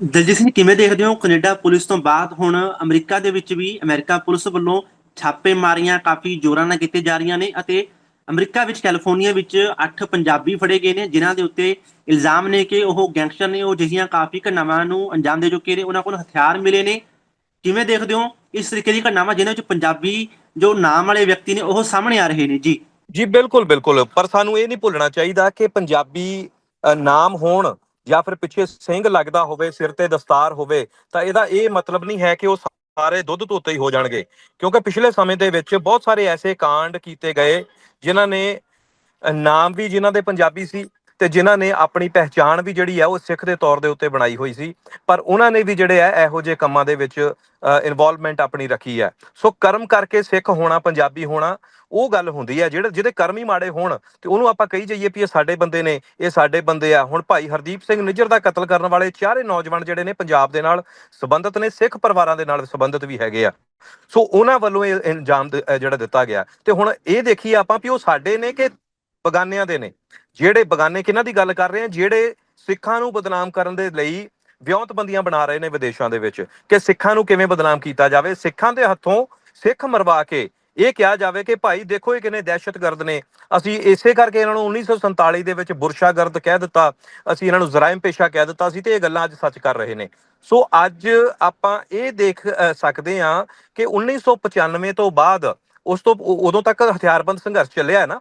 ਦਲਜੀਤ ਸਿੰਘ ਕਿਵੇਂ ਦੇਖਦੇ ਹੋ ਕੈਨੇਡਾ ਪੁਲਿਸ ਤੋਂ ਬਾਅਦ ਹੁਣ ਅਮਰੀਕਾ ਦੇ ਵਿੱਚ ਵੀ ਅਮਰੀਕਾ ਪੁਲਿਸ ਵੱਲੋਂ ਛਾਪੇਮਾਰੀਆਂ ਕਾਫੀ ਜ਼ੋਰਾਂ ਨਾਲ ਕੀਤੀਆਂ ਜਾ ਰਹੀਆਂ ਨੇ ਅਤੇ ਅਮਰੀਕਾ ਵਿੱਚ, ਕੈਲੀਫੋਰਨੀਆ ਵਿੱਚ 8 ਪੰਜਾਬੀ ਫੜੇ ਗਏ ਨੇ, ਜਿਨ੍ਹਾਂ ਦੇ ਉੱਤੇ ਇਲਜ਼ਾਮ ਨੇ ਕਿ ਉਹ ਗੈਂਗਸਟਰ ਨੇ, ਉਹ ਜਿਹੀਆਂ ਕਾਫੀ ਘਟਨਾਵਾਂ ਨੂੰ ਅੰਜਾਮ ਦੇ ਚੁੱਕੇ ਨੇ, ਉਹਨਾਂ ਕੋਲ ਹਥਿਆਰ ਮਿਲੇ ਨੇ। ਕਿਵੇਂ ਦੇਖਦੇ ਹੋ ਇਸ ਤਰੀਕੇ ਦੀ ਘਟਨਾਵਾਂ, ਜਿਨ੍ਹਾਂ ਵਿੱਚ ਪੰਜਾਬੀ ਜੋ ਨਾਮ ਵਾਲੇ ਵਿਅਕਤੀ ਨੇ, ਉਹ ਸਾਹਮਣੇ ਆ ਰਹੇ ਨੇ? ਜੀ। ਜੀ, ਬਿਲਕੁਲ ਬਿਲਕੁਲ, ਪਰ ਸਾਨੂੰ ਇਹ ਨਹੀਂ ਭੁੱਲਣਾ ਚਾਹੀਦਾ ਕਿ ਪੰਜਾਬੀ ਨਾਮ ਹੋਣ ਜਾਂ ਫਿਰ ਪਿੱਛੇ ਸਿੰਘ ਲੱਗਦਾ ਹੋਵੇ, ਸਿਰ ਤੇ ਦਸਤਾਰ ਹੋਵੇ, ਤਾਂ ਇਹਦਾ ਇਹ ਮਤਲਬ ਨਹੀਂ ਹੈ ਕਿ ਉਹ ਸਾਰੇ ਦੁੱਧ ਧੋਤੇ ਹੀ ਹੋ ਜਾਣਗੇ। ਕਿਉਂਕਿ ਪਿਛਲੇ ਸਮੇਂ ਦੇ ਵਿੱਚ ਬਹੁਤ ਸਾਰੇ ਐਸੇ ਕਾਂਡ ਕੀਤੇ ਗਏ, ਜਿਨ੍ਹਾਂ ਨੇ ਨਾਮ ਵੀ ਜਿਨ੍ਹਾਂ ਦੇ ਪੰਜਾਬੀ ਸੀ ਤੇ ਜਿਨ੍ਹਾਂ ਨੇ ਆਪਣੀ ਪਹਿਚਾਣ ਵੀ ਜਿਹੜੀ ਆ, ਉਹ ਸਿੱਖ ਦੇ ਤੌਰ ਦੇ ਉੱਤੇ ਬਣਾਈ ਹੋਈ ਸੀ। ਪਰ ਉਹਨਾਂ ਨੇ ਵੀ ਜਿਹੜੇ ਆ, ਇਹੋ ਜਿਹੇ ਕੰਮਾਂ ਦੇ ਵਿੱਚ ਇਨਵੋਲਵਮੈਂਟ ਆਪਣੀ ਰੱਖੀ ਹੈ ਸੋ ਕਰਮ ਕਰਕੇ ਸਿੱਖ ਹੋਣਾ, ਪੰਜਾਬੀ ਹੋਣਾ, ਉਹ ਗੱਲ ਹੁੰਦੀ ਹੈ ਜਿਹੜੇ, ਜਿਹਦੇ ਕਰਮ ਹੀ ਮਾੜੇ ਹੋਣ, ਤੇ ਉਹਨੂੰ ਆਪਾਂ ਕਹੀ ਜਾਈਏ ਵੀ ਇਹ ਸਾਡੇ ਬੰਦੇ ਨੇ, ਇਹ ਸਾਡੇ ਬੰਦੇ ਆ। ਹੁਣ ਭਾਈ ਹਰਦੀਪ ਸਿੰਘ ਨਿੱਜਰ ਦਾ ਕਤਲ ਕਰਨ ਵਾਲੇ ਚਾਰੇ ਨੌਜਵਾਨ ਜਿਹੜੇ ਨੇ, ਪੰਜਾਬ ਦੇ ਨਾਲ ਸੰਬੰਧਿਤ ਨੇ, ਸਿੱਖ ਪਰਿਵਾਰਾਂ ਦੇ ਨਾਲ ਸੰਬੰਧਿਤ ਵੀ ਹੈਗੇ ਆ। ਸੋ ਉਹਨਾਂ ਵੱਲੋਂ ਇਹ ਇਲਜ਼ਾਮ ਜਿਹੜਾ ਦਿੱਤਾ ਗਿਆ। ਤੇ ਹੁਣ ਇਹ ਦੇਖੀਏ ਆਪਾਂ ਵੀ ਉਹ ਸਾਡੇ ਨੇ ਕਿ ਬਗਾਨਿਆਂ ਦੇ ਨੇ। ਜਿਹੜੇ ਬਗਾਨੇ ਕਿਹਨਾਂ ਦੀ ਗੱਲ ਕਰ ਰਹੇ ਆ? ਜਿਹੜੇ ਸਿੱਖਾਂ ਨੂੰ ਬਦਨਾਮ ਕਰਨ ਦੇ ਲਈ ਵਿਉਂਤਬੰਦੀਆਂ ਬਣਾ ਰਹੇ ਨੇ ਵਿਦੇਸ਼ਾਂ ਦੇ ਵਿੱਚ। ਕਿ ਸਿੱਖਾਂ ਨੂੰ ਕਿਵੇਂ ਬਦਨਾਮ ਕੀਤਾ ਜਾਵੇ? ਸਿੱਖਾਂ ਦੇ ਹੱਥੋਂ ਸਿੱਖ ਮਰਵਾ ਕੇ ਇਹ ਕਿਹਾ ਜਾਵੇ ਕਿ ਭਾਈ ਦੇਖੋ ਇਹ ਕਿੰਨੇ ਦਹਿਸ਼ਤਗਰਦ ਨੇ। ਅਸੀਂ ਇਸੇ ਕਰਕੇ ਇਹਨਾਂ ਨੂੰ 1947 ਦੇ ਵਿੱਚ ਬੁਰਸ਼ਾਗਰਦ ਕਹਿ ਦਿੱਤਾ। ਅਸੀਂ ਇਹਨਾਂ ਨੂੰ ਜ਼ਰਾਇਮ ਪੇਸ਼ਾ ਕਹਿ ਦਿੱਤਾ ਸੀ ਤੇ ਇਹ ਗੱਲਾਂ ਅੱਜ ਸੱਚ ਕਰ ਰਹੇ ਨੇ। ਸੋ ਅੱਜ ਆਪਾਂ ਇਹ ਦੇਖ ਸਕਦੇ ਹਾਂ ਕਿ 1995 ਤੋਂ ਬਾਅਦ ਉਸ ਤੋਂ ਉਦੋਂ ਤੱਕ ਹਥਿਆਰਬੰਦ ਸੰਘਰਸ਼ ਚੱਲਿਆ ਹੈ ਨਾ।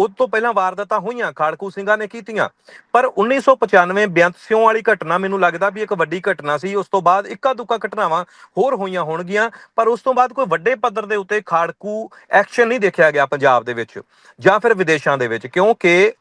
ਉਸ ਤੋਂ ਪਹਿਲਾਂ ਵਾਰਦਾਤਾਂ ਹੋਈਆਂ, ਖਾੜਕੂ ਸਿੰਘਾਂ ਨੇ ਕੀਤੀਆਂ। ਪਰ 1995 ਬੇਅੰਤ ਸਿਉਂ ਵਾਲੀ ਘਟਨਾ ਮੈਨੂੰ ਲੱਗਦਾ ਵੀ ਇੱਕ ਵੱਡੀ ਘਟਨਾ ਸੀ। ਉਸ ਤੋਂ ਬਾਅਦ ਇੱਕਾ ਦੁੱਕਾ ਘਟਨਾਵਾਂ ਹੋਰ ਹੋਈਆਂ ਹੋਣਗੀਆਂ, ਪਰ ਉਸ ਤੋਂ ਬਾਅਦ ਕੋਈ ਵੱਡੇ ਪੱਧਰ ਦੇ ਉੱਤੇ ਖਾੜਕੂ ਐਕਸ਼ਨ ਨਹੀਂ ਦੇਖਿਆ ਗਿਆ ਪੰਜਾਬ ਦੇ ਵਿੱਚ ਜਾਂ ਫਿਰ ਵਿਦੇਸ਼ਾਂ ਦੇ ਵਿੱਚ, ਕਿਉਂਕਿ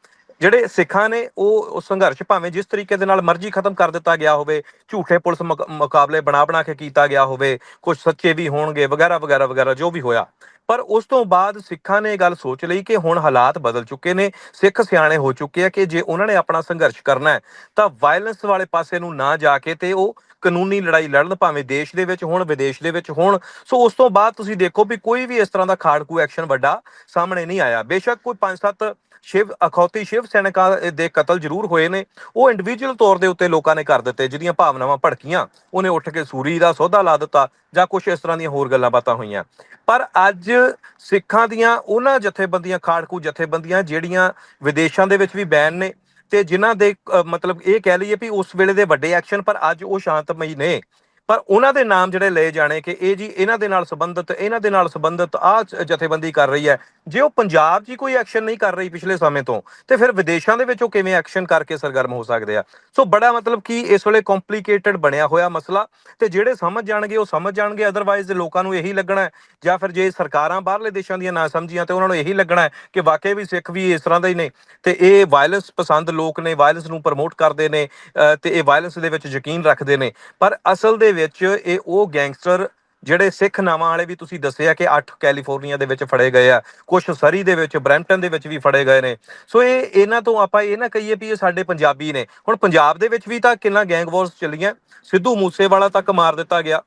ਜਿਹੜੇ ਸਿੱਖਾਂ ਨੇ ਉਹ ਸੰਘਰਸ਼ ਭਾਵੇਂ ਜਿਸ ਤਰੀਕੇ ਦੇ ਨਾਲ ਮਰਜ਼ੀ ਖਤਮ ਕਰ ਦਿੱਤਾ ਗਿਆ ਹੋਵੇ, ਝੂਠੇ ਪੁਲਿਸ ਮੁਕ- ਮੁਕਾਬਲੇ ਬਣਾ ਬਣਾ ਕੇ ਕੀਤਾ ਗਿਆ ਹੋਵੇ ਕੁਝ ਸੱਚੇ ਵੀ ਹੋਣਗੇ, ਵਗੈਰਾ ਵਗੈਰਾ ਵਗੈਰਾ, ਜੋ ਵੀ ਹੋਇਆ। ਪਰ ਉਸ ਤੋਂ ਬਾਅਦ ਸਿੱਖਾਂ ਨੇ ਇਹ ਗੱਲ ਸੋਚ ਲਈ ਕਿ ਹੁਣ ਹਾਲਾਤ ਬਦਲ ਚੁੱਕੇ ਨੇ, ਸਿੱਖ ਸਿਆਣੇ ਹੋ ਚੁੱਕੇ ਆ ਕਿ ਜੇ ਉਹਨਾਂ ਨੇ ਆਪਣਾ ਸੰਘਰਸ਼ ਕਰਨਾ ਹੈ, ਤਾਂ ਵਾਇਲੈਂਸ ਵਾਲੇ ਪਾਸੇ ਨੂੰ ਨਾ ਜਾ ਕੇ ਤੇ ਉਹ ਕਾਨੂੰਨੀ ਲੜਾਈ ਲੜਨ, ਭਾਵੇਂ ਦੇਸ਼ ਦੇ ਵਿੱਚ ਹੋਣ, ਵਿਦੇਸ਼ ਦੇ ਵਿੱਚ ਹੋਣ। ਸੋ ਉਸ ਤੋਂ ਬਾਅਦ ਤੁਸੀਂ ਦੇਖੋ ਵੀ ਕੋਈ ਵੀ ਇਸ ਤਰ੍ਹਾਂ ਦਾ ਖਾੜਕੂ ਐਕਸ਼ਨ ਵੱਡਾ ਸਾਹਮਣੇ ਨਹੀਂ ਆਇਆ। ਬੇਸ਼ੱਕ ਕੋਈ 5-7 ਸ਼ਿਵ ਅਖੌਤੀ ਸ਼ਿਵ ਸੈਨਿਕਾਂ ਦੇ ਕਤਲ ਜ਼ਰੂਰ ਹੋਏ ਨੇ। ਉਹ ਇੰਡੀਵਿਜੂਅਲ ਤੌਰ ਦੇ ਉੱਤੇ ਲੋਕਾਂ ਨੇ ਕਰ ਦਿੱਤੇ ਜਿਹਦੀਆਂ ਭਾਵਨਾਵਾਂ ਭੜਕੀਆਂ। ਉਹਨੇ ਉੱਠ ਕੇ ਸੂਰੀ ਦਾ ਸੌਦਾ ਲਾ ਦਿੱਤਾ ਜਾਂ ਕੁਝ ਇਸ ਤਰ੍ਹਾਂ ਦੀਆਂ ਹੋਰ ਗੱਲਾਂ ਬਾਤਾਂ ਹੋਈਆਂ। ਪਰ ਅੱਜ ਸਿੱਖਾਂ ਦੀਆਂ ਉਹਨਾਂ ਜਥੇਬੰਦੀਆਂ ਖਾੜਕੂ ਜਥੇਬੰਦੀਆਂ ਜਿਹੜੀਆਂ ਵਿਦੇਸ਼ਾਂ ਦੇ ਵਿੱਚ ਵੀ ਬੈਨ ਨੇ ਤੇ ਜਿਨ੍ਹਾਂ ਦੇ ਅ, ਮਤਲਬ ਇਹ ਕਹਿ ਲਈਏ ਵੀ ਉਸ ਵੇਲੇ ਦੇ ਵੱਡੇ ਐਕਸ਼ਨ ਪਰ ਅੱਜ ਉਹ ਸ਼ਾਂਤਮਈ ਨੇ। ਪਰ ਉਹਨਾਂ ਦੇ ਨਾਮ ਜਿਹੜੇ ਲਏ ਜਾਣੇ ਕਿ ਇਹ ਜੀ ਇਹਨਾਂ ਦੇ ਨਾਲ ਸੰਬੰਧਿਤ ਇਹਨਾਂ ਦੇ ਨਾਲ ਸੰਬੰਧਿਤ ਆ ਜਥੇਬੰਦੀ ਕਰ ਰਹੀ ਹੈ। ਜੇ ਉਹ ਪੰਜਾਬ 'ਚ ਹੀ ਕੋਈ ਐਕਸ਼ਨ ਨਹੀਂ ਕਰ ਰਹੀ ਪਿਛਲੇ ਸਮੇਂ ਤੋਂ ਤੇ ਫਿਰ ਵਿਦੇਸ਼ਾਂ ਦੇ ਵਿੱਚ ਉਹ ਕਿਵੇਂ ਐਕਸ਼ਨ ਕਰਕੇ ਸਰਗਰਮ ਹੋ ਸਕਦੇ ਆ? ਸੋ ਬੜਾ ਮਤਲਬ ਕਿ ਇਸ ਵੇਲੇ ਕੰਪਲਿਕੇਟਡ ਬਣਿਆ ਹੋਇਆ ਮਸਲਾ ਤੇ ਜਿਹੜੇ ਸਮਝ ਜਾਣਗੇ ਉਹ ਸਮਝ ਜਾਣਗੇ ਅਦਰਵਾਈਜ਼ ਲੋਕਾਂ ਨੂੰ ਇਹੀ ਲੱਗਣਾ ਹੈ। ਜਾਂ ਫਿਰ ਜੇ ਸਰਕਾਰਾਂ ਬਾਹਰਲੇ ਦੇਸ਼ਾਂ ਦੀਆਂ ਨਾ ਸਮਝੀਆਂ ਤੇ ਉਹਨਾਂ ਨੂੰ ਇਹੀ ਲੱਗਣਾ ਹੈ ਕਿ ਵਾਕਈ ਵੀ ਸਿੱਖ ਵੀ ਇਸ ਤਰ੍ਹਾਂ ਦੇ ਹੀ ਨੇ। ਤੇ ਇਹ ਵਾਇਲੈਂਸ ਪਸੰਦ ਲੋਕ ਨੇ ਵਾਇਲੈਂਸ ਨੂੰ ਪ੍ਰਮੋਟ ਕਰਦੇ ਨੇ ਅ, ਤੇ ਇਹ ਵਾਇਲੈਂਸ ਦੇ ਵਿੱਚ ਯਕੀਨ ਰੱਖਦੇ ਨੇ। ਪਰ ਅਸਲ ਦੇ ਵਿੱਚ ਇਹ ਉਹ ਗੈਂਗਸਟਰ ਜਿਹੜੇ ਸਿੱਖ ਨਾਵਾਂ ਵਾਲੇ ਵੀ ਤੁਸੀਂ ਦੱਸਿਆ ਕਿ 8 ਕੈਲੀਫੋਰਨੀਆ ਦੇ ਵਿੱਚ ਫੜੇ ਗਏ ਆ ਕੁਝ ਸਰੀ ਦੇ ਵਿੱਚ, ਬ੍ਰੈਂਪਟਨ ਦੇ ਵਿੱਚ ਵੀ ਫੜੇ ਗਏ ਨੇ। ਸੋ ਇਹ ਇਹਨਾਂ ਤੋਂ ਆਪਾਂ ਇਹ ਨਾ ਕਹੀਏ ਵੀ ਇਹ ਸਾਡੇ ਪੰਜਾਬੀ ਨੇ। ਹੁਣ ਪੰਜਾਬ ਦੇ ਵਿੱਚ ਵੀ ਤਾਂ ਕਿੰਨਾ ਗੈਂਗ ਵਾਰਸ ਚੱਲੀਆਂ, ਸਿੱਧੂ ਮੂਸੇਵਾਲਾ ਤੱਕ ਮਾਰ ਦਿੱਤਾ ਗਿਆ।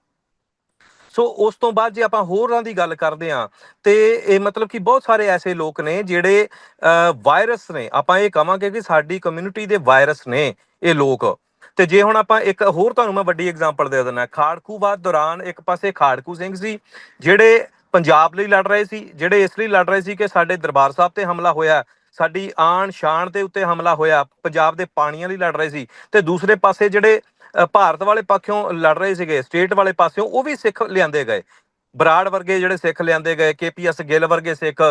ਸੋ ਉਸ ਤੋਂ ਬਾਅਦ ਜੇ ਆਪਾਂ ਹੋਰਾਂ ਦੀ ਗੱਲ ਕਰਦੇ ਆ ਤੇ ਇਹ ਮਤਲਬ ਕਿ ਬਹੁਤ ਸਾਰੇ ਐਸੇ ਲੋਕ ਨੇ ਜਿਹੜੇ ਵਾਇਰਸ ਨੇ। ਆਪਾਂ ਇਹ ਕਹਾਂਗੇ ਕਿ ਸਾਡੀ ਕਮਿਊਨਿਟੀ ਦੇ ਵਾਇਰਸ ਨੇ ਇਹ ਲੋਕ। ਤੇ ਜੇ ਹੁਣ ਆਪਾਂ ਇੱਕ ਹੋਰ ਤੁਹਾਨੂੰ ਮੈਂ ਵੱਡੀ ਐਗਜ਼ਾਮਪਲ ਦੇ ਦਿੰਦਾ ਖਾੜਕੂਵਾਦ ਦੌਰਾਨ ਇੱਕ ਪਾਸੇ ਖਾੜਕੂ ਸਿੰਘ ਸੀ ਜਿਹੜੇ ਪੰਜਾਬ ਲਈ ਲੜ ਰਹੇ ਸੀ ਜਿਹੜੇ ਇਸ ਲਈ ਲੜ ਰਹੇ ਸੀ ਕਿ ਸਾਡੇ ਦਰਬਾਰ ਸਾਹਿਬ ਤੇ ਹਮਲਾ ਹੋਇਆ ਸਾਡੀ ਆਣ ਸ਼ਾਨ ਦੇ ਉੱਤੇ ਹਮਲਾ ਹੋਇਆ ਪੰਜਾਬ ਦੇ ਪਾਣੀਆਂ ਲਈ ਲੜ ਰਹੇ ਸੀ ਤੇ ਦੂਸਰੇ ਪਾਸੇ ਜਿਹੜੇ ਅ, ਭਾਰਤ ਵਾਲੇ ਪੱਖੋਂ ਲੜ ਰਹੇ ਸੀਗੇ ਸਟੇਟ ਵਾਲੇ ਪਾਸਿਓਂ ਉਹ ਵੀ ਸਿੱਖ ਲਿਆਂਦੇ ਗਏ। ਬਰਾੜ ਵਰਗੇ ਜਿਹੜੇ ਸਿੱਖ ਲਿਆਂਦੇ ਗਏ ਕੇਪੀਐਸ ਗਿੱਲ ਵਰਗੇ ਸਿੱਖ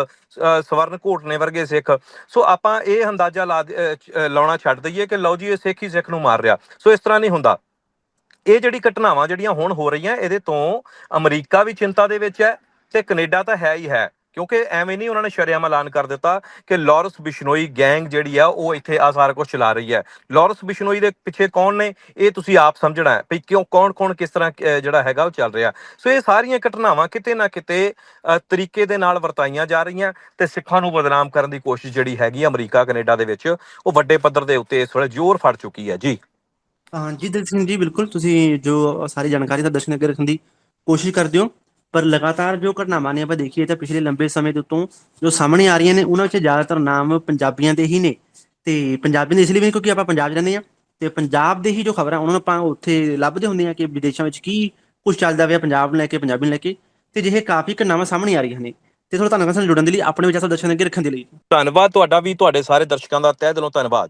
ਸਵਰਨ ਘੋਟਨੇ ਵਰਗੇ ਸਿੱਖ। ਸੋ ਆਪਾਂ ਇਹ ਅੰਦਾਜ਼ਾ ਲਾ ਲਾਉਣਾ ਛੱਡ ਦਈਏ ਕਿ ਲਓ ਜੀ, ਇਹ ਸਿੱਖ ਹੀ ਸਿੱਖ ਨੂੰ ਮਾਰ ਰਿਹਾ। ਸੋ ਇਸ ਤਰ੍ਹਾਂ ਨਹੀਂ ਹੁੰਦਾ। ਇਹ ਜਿਹੜੀ ਘਟਨਾਵਾਂ ਜਿਹੜੀਆਂ ਹੁਣ ਹੋ ਰਹੀਆਂ, ਇਹਦੇ ਤੋਂ ਅਮਰੀਕਾ ਵੀ ਚਿੰਤਾ ਦੇ ਵਿੱਚ ਹੈ ਤੇ ਕੈਨੇਡਾ ਤਾਂ ਹੈ ਹੀ ਹੈ। ਕਿਉਂਕਿ ਐਵੇਂ ਨਹੀਂ ਉਹਨਾਂ ਨੇ ਸ਼ਰੇਆਮ ਐਲਾਨ ਕਰ ਦਿੱਤਾ ਕਿ ਲਾਰੈਂਸ ਬਿਸ਼ਨੋਈ ਗੈਂਗ ਜਿਹੜੀ ਆ, ਉਹ ਇੱਥੇ ਆ ਸਾਰਾ ਕੁਝ ਚਲਾ ਰਹੀ ਹੈ। ਲਾਰੈਂਸ ਬਿਸ਼ਨੋਈ ਦੇ ਪਿੱਛੇ ਕੌਣ ਨੇ, ਇਹ ਤੁਸੀਂ ਆਪ ਸਮਝਣਾ ਹੈ ਵੀ ਕਿਉਂ ਕੌਣ ਕੌਣ ਕਿਸ ਤਰ੍ਹਾਂ ਜਿਹੜਾ ਹੈਗਾ ਉਹ ਚੱਲ ਰਿਹਾ। ਸੋ ਇਹ ਸਾਰੀਆਂ ਘਟਨਾਵਾਂ ਕਿਤੇ ਨਾ ਕਿਤੇ ਤਰੀਕੇ ਦੇ ਨਾਲ ਵਰਤਾਈਆਂ ਜਾ ਰਹੀਆਂ ਤੇ ਸਿੱਖਾਂ ਨੂੰ ਬਦਨਾਮ ਕਰਨ ਦੀ ਕੋਸ਼ਿਸ਼ ਜਿਹੜੀ ਹੈਗੀ ਆ ਅਮਰੀਕਾ, ਕੈਨੇਡਾ ਦੇ ਵਿੱਚ, ਉਹ ਵੱਡੇ ਪੱਧਰ ਦੇ ਉੱਤੇ ਇਸ ਵੇਲੇ ਜ਼ੋਰ ਫੜ ਚੁੱਕੀ ਹੈ। ਜੀ। ਹਾਂ ਜੀ ਦਲਜੀਤ ਜੀ, ਬਿਲਕੁਲ ਤੁਸੀਂ ਜੋ ਸਾਰੀ ਜਾਣਕਾਰੀ ਦਾ ਦਰਸ਼ਨ ਅੱਗੇ ਰੱਖਣ ਦੀ ਕੋਸ਼ਿਸ਼ ਕਰਦੇ ਹੋ ਪਰ ਲਗਾਤਾਰ ਜੋ ਘਟਨਾਵਾਂ ਨੇ ਆਪਾਂ ਦੇਖੀਏ ਤਾਂ ਪਿਛਲੇ ਲੰਬੇ ਸਮੇਂ ਦੇ ਉੱਤੋਂ ਜੋ ਸਾਹਮਣੇ ਆ ਰਹੀਆਂ ਨੇ, ਉਹਨਾਂ ਵਿੱਚ ਜ਼ਿਆਦਾਤਰ ਨਾਮ ਪੰਜਾਬੀਆਂ ਦੇ ਹੀ ਨੇ। ਤੇ ਪੰਜਾਬੀ ਦੇ ਇਸ ਲਈ ਵੀ ਕਿਉਂਕਿ ਆਪਾਂ ਪੰਜਾਬ 'ਚ ਰਹਿੰਦੇ ਆ ਤੇ ਪੰਜਾਬ ਦੇ ਹੀ ਜੋ ਖਬਰਾਂ, ਉਹਨਾਂ ਨੂੰ ਆਪਾਂ ਉੱਥੇ ਲੱਭਦੇ ਹੁੰਦੇ ਆ ਕਿ ਵਿਦੇਸ਼ਾਂ ਵਿੱਚ ਕੀ ਕੁਝ ਚੱਲਦਾ ਪਿਆ, ਪੰਜਾਬ ਨੂੰ ਲੈ ਕੇ, ਪੰਜਾਬੀ ਨੂੰ ਲੈ ਕੇ। ਤੇ ਜਿਹੇ ਕਾਫੀ ਘਟਨਾਵਾਂ ਸਾਹਮਣੇ ਆ ਰਹੀਆਂ ਨੇ। ਤੇ ਥੋੜਾ ਧੰਨਵਾਦ, ਸਾਨੂੰ ਜੁੜਨ ਦੇ ਲਈ, ਆਪਣੇ ਵਿਚਾਰ ਦਰਸ਼ਨ ਅੱਗੇ ਰੱਖਣ ਦੇ ਲਈ। ਧੰਨਵਾਦ ਤੁਹਾਡਾ ਵੀ, ਤੁਹਾਡੇ ਸਾਰੇ ਦਰਸ਼ਕਾਂ ਦਾ ਤਹਿ ਦਿਲੋਂ ਧੰਨਵਾਦ ਜੀ।